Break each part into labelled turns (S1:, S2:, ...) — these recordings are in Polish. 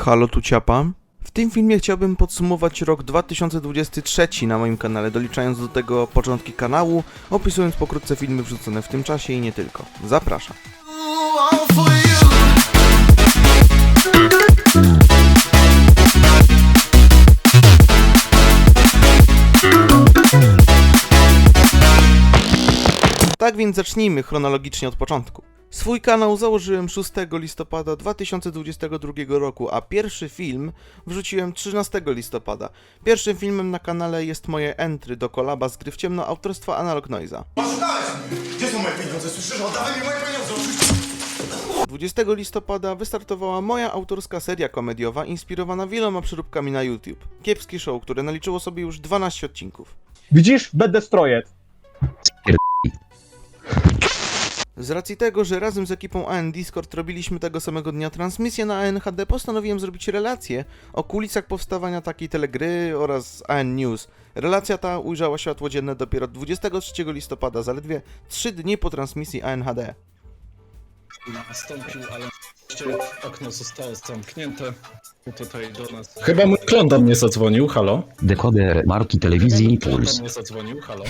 S1: Halo, tu Ciapa. W tym filmie chciałbym podsumować rok 2023 na moim kanale, doliczając do tego początki kanału, opisując pokrótce filmy wrzucone w tym czasie i nie tylko. Zapraszam. Tak więc zacznijmy chronologicznie od początku. Swój kanał założyłem 6 listopada 2022 roku, a pierwszy film wrzuciłem 13 listopada. Pierwszym filmem na kanale jest moje entry do kolaba z gry w ciemno autorstwa Analog.
S2: Oszukałeś mnie! Gdzie są moje pieniądze? Słyszysz? Oddawaj mi moje pieniądze!
S1: 20 listopada wystartowała moja autorska seria komediowa inspirowana wieloma przeróbkami na YouTube. Kiepski show, które naliczyło sobie już 12 odcinków.
S3: Widzisz? Będę strojet.
S1: Z racji tego, że razem z ekipą AN Discord robiliśmy tego samego dnia transmisję na ANHD, postanowiłem zrobić relację o kulisach powstawania takiej telegry oraz AN News. Relacja ta ujrzała światło dzienne dopiero 23 listopada, zaledwie 3 dni po transmisji ANHD.
S4: nastąpił, ale okno zostało zamknięte. Tutaj do nas.
S5: Chyba mój klon do mnie zadzwonił, halo?
S6: Dekoder marki telewizji
S4: Klon do
S6: Puls.
S4: mnie zadzwonił, halo.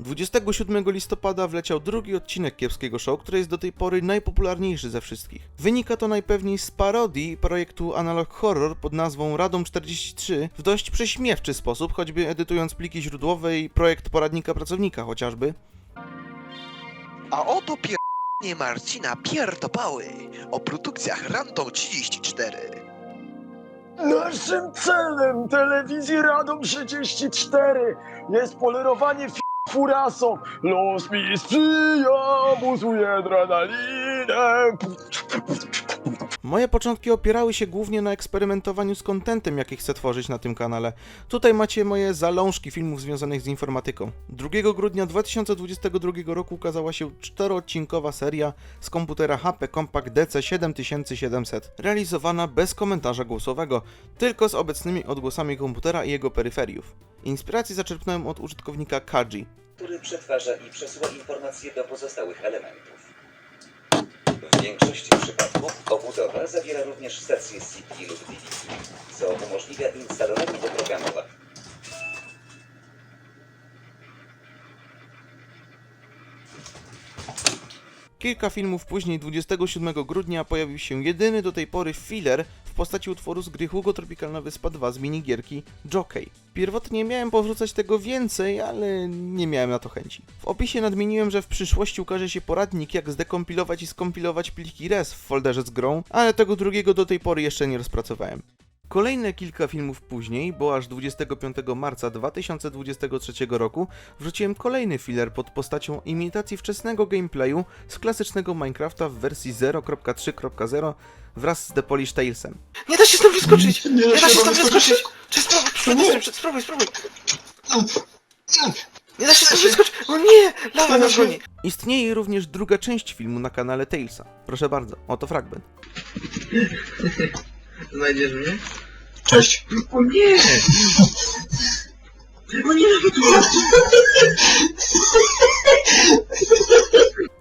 S1: 27 listopada wleciał drugi odcinek Kiepskiego Show, który jest do tej pory najpopularniejszy ze wszystkich. Wynika to najpewniej z parodii projektu Analog Horror pod nazwą Radom 43 w dość prześmiewczy sposób, choćby edytując pliki źródłowe i projekt poradnika pracownika chociażby.
S7: A oto pierdolenie Marcina Pierdopały o produkcjach Random 34.
S3: Naszym celem telewizji Radom 34 jest polerowanie furasą. Los mi sprzyja, buzuje adrenalinę.
S1: Moje początki opierały się głównie na eksperymentowaniu z kontentem, jaki chcę tworzyć na tym kanale. Tutaj macie moje zalążki filmów związanych z informatyką. 2 grudnia 2022 roku ukazała się czteroodcinkowa seria z komputera HP Compact DC 7700, realizowana bez komentarza głosowego, tylko z obecnymi odgłosami komputera i jego peryferiów. Inspiracji zaczerpnąłem od użytkownika Kaji.
S8: który przetwarza i przesyła informacje do pozostałych elementów. W większości przypadków obudowa zawiera również stację CD lub DVD, co umożliwia instalowanie oprogramowania.
S1: Kilka filmów później, 27 grudnia, pojawił się jedyny do tej pory filler postaci utworu z gry Hugo Tropikalna Wyspa 2 z minigierki Jockey. Pierwotnie miałem powrzucać tego więcej, ale nie miałem na to chęci. W opisie nadmieniłem, że w przyszłości ukaże się poradnik jak zdekompilować i skompilować pliki RES w folderze z grą, ale tego drugiego do tej pory jeszcze nie rozpracowałem. Kolejne kilka filmów później, bo aż 25 marca 2023 roku, wrzuciłem kolejny filler pod postacią imitacji wczesnego gameplayu z klasycznego Minecrafta w wersji 0.3.0 wraz z The Polish Talesem. Nie da się stąd wyskoczyć! Nie da się stąd wyskoczyć! Czy spróbuj, spróbuj, spróbuj, spróbuj! Nie da się stąd wyskoczyć! O nie! Lawa nas goni! Istnieje również druga część filmu na kanale Talesa. Proszę bardzo, oto fragment.
S2: Znajdziesz mnie?
S5: Cześć.
S2: O nie! O nie!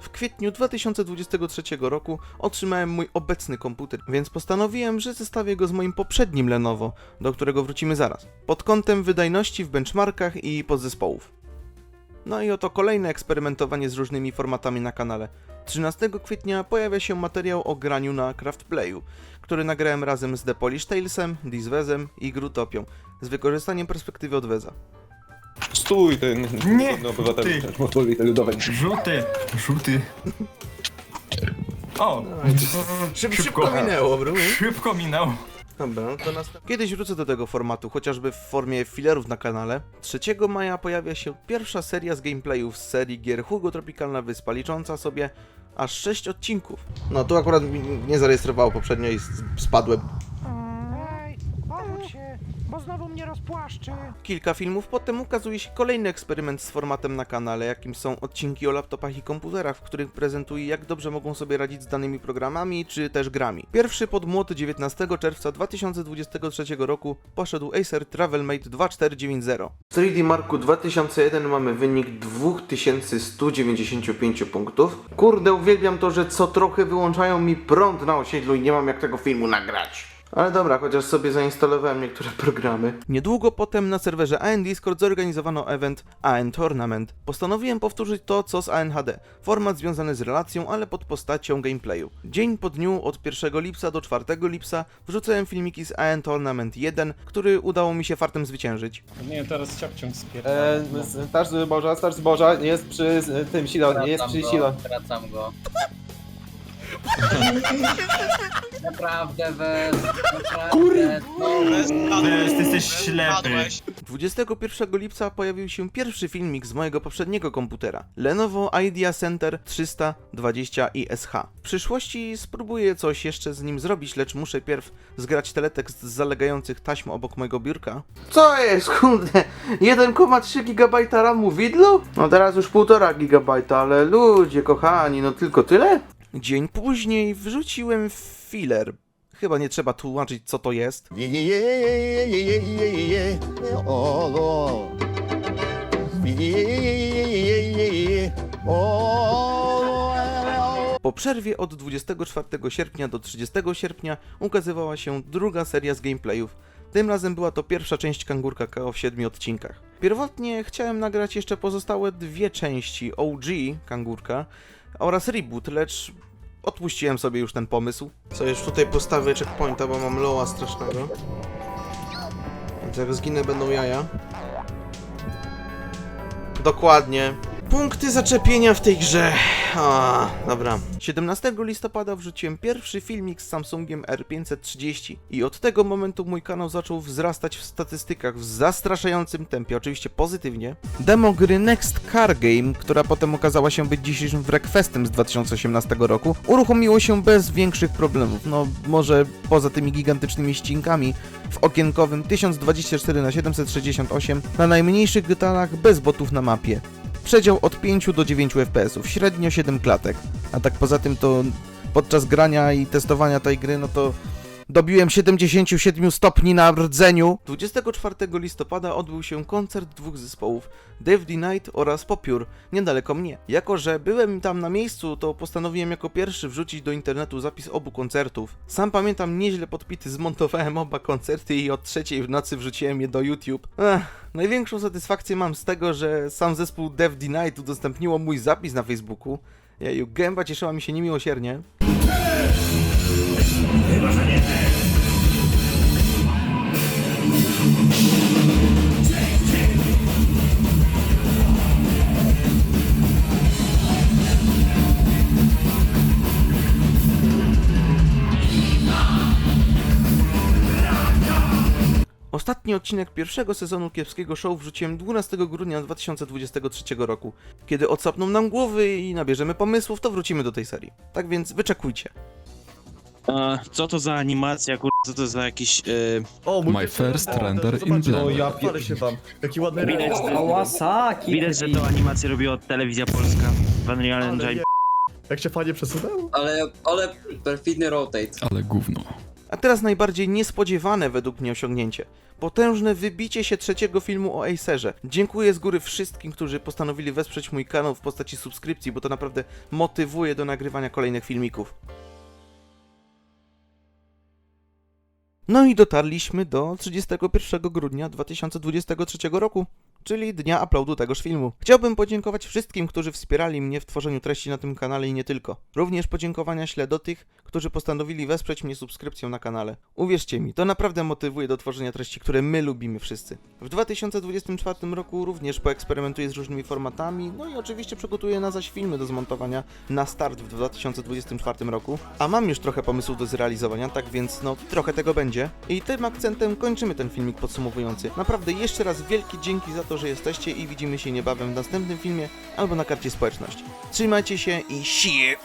S1: W kwietniu 2023 roku otrzymałem mój obecny komputer, więc postanowiłem, że zestawię go z moim poprzednim Lenovo, do którego wrócimy zaraz, pod kątem wydajności w benchmarkach i podzespołów. No i oto kolejne eksperymentowanie z różnymi formatami na kanale. 13 kwietnia pojawia się materiał o graniu na Craftplayu, który nagrałem razem z The Polish Talesem, Dizwezem i Grutopią, z wykorzystaniem perspektywy od Weza.
S9: Stój, ten
S10: Nie,
S9: obywatel
S10: ty.
S9: Rzeczpospolitej Ludowej.
S10: Żółty, żółty. O,
S1: Szyb,
S10: Szybko.
S1: minęło, bro.
S10: szybko minął.
S1: Dobra, to następnie. Kiedyś wrócę do tego formatu, chociażby w formie filerów na kanale. 3 maja pojawia się pierwsza seria z gameplayów z serii gier Hugo Tropikalna Wyspa, licząca sobie aż 6 odcinków. No tu akurat mi nie zarejestrowało poprzednio i spadłem.
S11: Ej, obudź się, bo
S1: Kilka filmów potem ukazuje się kolejny eksperyment z formatem na kanale, jakim są odcinki o laptopach i komputerach, w których prezentuję jak dobrze mogą sobie radzić z danymi programami czy też grami. Pierwszy pod młot 19 czerwca 2023 roku poszedł Acer Travelmate 2490. W 3D Marku 2001 mamy wynik 2195 punktów. Kurde, uwielbiam to, że co trochę wyłączają mi prąd na osiedlu i nie mam jak tego filmu nagrać. Ale dobra, chociaż sobie zainstalowałem niektóre programy. Niedługo potem na serwerze AN Discord zorganizowano event AN Tournament. Postanowiłem powtórzyć to, co z ANHD. Format związany z relacją, ale pod postacią gameplayu. Dzień po dniu, od 1 lipca do 4 lipca, wrzucałem filmiki z AN Tournament 1, który udało mi się fartem zwyciężyć.
S4: Nie, teraz ciapciąg spierdam.
S9: Eee, starz zboża, starsz zboża, jest przy z- tym silo, jest przy silo.
S11: Wracam go. Naprawdę weź, naprawdę.
S10: Ty jesteś ślepy.
S1: 21 lipca pojawił się pierwszy filmik z mojego poprzedniego komputera Lenovo Idea Center 320 ISH. W przyszłości spróbuję coś jeszcze z nim zrobić, lecz muszę pierw zgrać teletekst z zalegających taśm obok mojego biurka. Co jest, kurde? 1,3 GB RAMu widlu? No teraz już 1,5 GB, ale ludzie kochani, no tylko tyle? Dzień później wrzuciłem Filler. Chyba nie trzeba tłumaczyć, co to jest. Po przerwie od 24 sierpnia do 30 sierpnia ukazywała się druga seria z gameplayów. Tym razem była to pierwsza część Kangurka ko w 7 odcinkach. Pierwotnie chciałem nagrać jeszcze pozostałe dwie części OG Kangurka oraz reboot, lecz odpuściłem sobie już ten pomysł. Co już tutaj postawię checkpointa, bo mam loa strasznego. Więc jak zginę będą jaja. Dokładnie. Punkty zaczepienia w tej grze. A, dobra. 17 listopada wrzuciłem pierwszy filmik z Samsungiem R530 i od tego momentu mój kanał zaczął wzrastać w statystykach w zastraszającym tempie, oczywiście pozytywnie. Demo gry Next Car Game, która potem okazała się być dzisiejszym Wreckfestem z 2018 roku, uruchomiło się bez większych problemów. No, może poza tymi gigantycznymi ścinkami w okienkowym 1024 x 768 na najmniejszych detalach bez botów na mapie. Przedział od 5 do 9 fps, średnio 7 klatek. A tak poza tym to podczas grania i testowania tej gry, no to dobiłem 77 stopni na rdzeniu. 24 listopada odbył się koncert dwóch zespołów, the Night oraz Popiór, niedaleko mnie. Jako, że byłem tam na miejscu, to postanowiłem jako pierwszy wrzucić do internetu zapis obu koncertów. Sam pamiętam nieźle podpity, zmontowałem oba koncerty i od trzeciej w nocy wrzuciłem je do YouTube. Ech, największą satysfakcję mam z tego, że sam zespół the Night udostępniło mój zapis na Facebooku. Jeju, gęba cieszyła mi się niemiłosiernie. Ostatni odcinek pierwszego sezonu Kiepskiego Show wrzuciłem 12 grudnia 2023 roku. Kiedy odsapną nam głowy i nabierzemy pomysłów, to wrócimy do tej serii. Tak więc wyczekujcie.
S12: A, co to za animacja, kur... co to za jakiś... Yy...
S9: O,
S6: My first render in blender.
S9: O, ja pier... się wam. Jaki ładny
S12: Widać, że,
S11: Kawasaki.
S12: widać, że to animację robiła telewizja polska. w Unreal Engine.
S9: Jak się fajnie przesunęło?
S11: Ale, ale perfidny rotate.
S6: Ale gówno.
S1: A teraz najbardziej niespodziewane według mnie osiągnięcie. Potężne wybicie się trzeciego filmu o Acerze. Dziękuję z góry wszystkim, którzy postanowili wesprzeć mój kanał w postaci subskrypcji, bo to naprawdę motywuje do nagrywania kolejnych filmików. No i dotarliśmy do 31 grudnia 2023 roku, czyli dnia uploadu tegoż filmu. Chciałbym podziękować wszystkim, którzy wspierali mnie w tworzeniu treści na tym kanale i nie tylko. Również podziękowania ślę do tych, którzy postanowili wesprzeć mnie subskrypcją na kanale. Uwierzcie mi, to naprawdę motywuje do tworzenia treści, które my lubimy wszyscy. W 2024 roku również poeksperymentuję z różnymi formatami, no i oczywiście przygotuję na zaś filmy do zmontowania na start w 2024 roku. A mam już trochę pomysłów do zrealizowania, tak więc no trochę tego będzie. I tym akcentem kończymy ten filmik podsumowujący. Naprawdę jeszcze raz wielkie dzięki za to, że jesteście i widzimy się niebawem w następnym filmie albo na karcie społeczności. Trzymajcie się i you!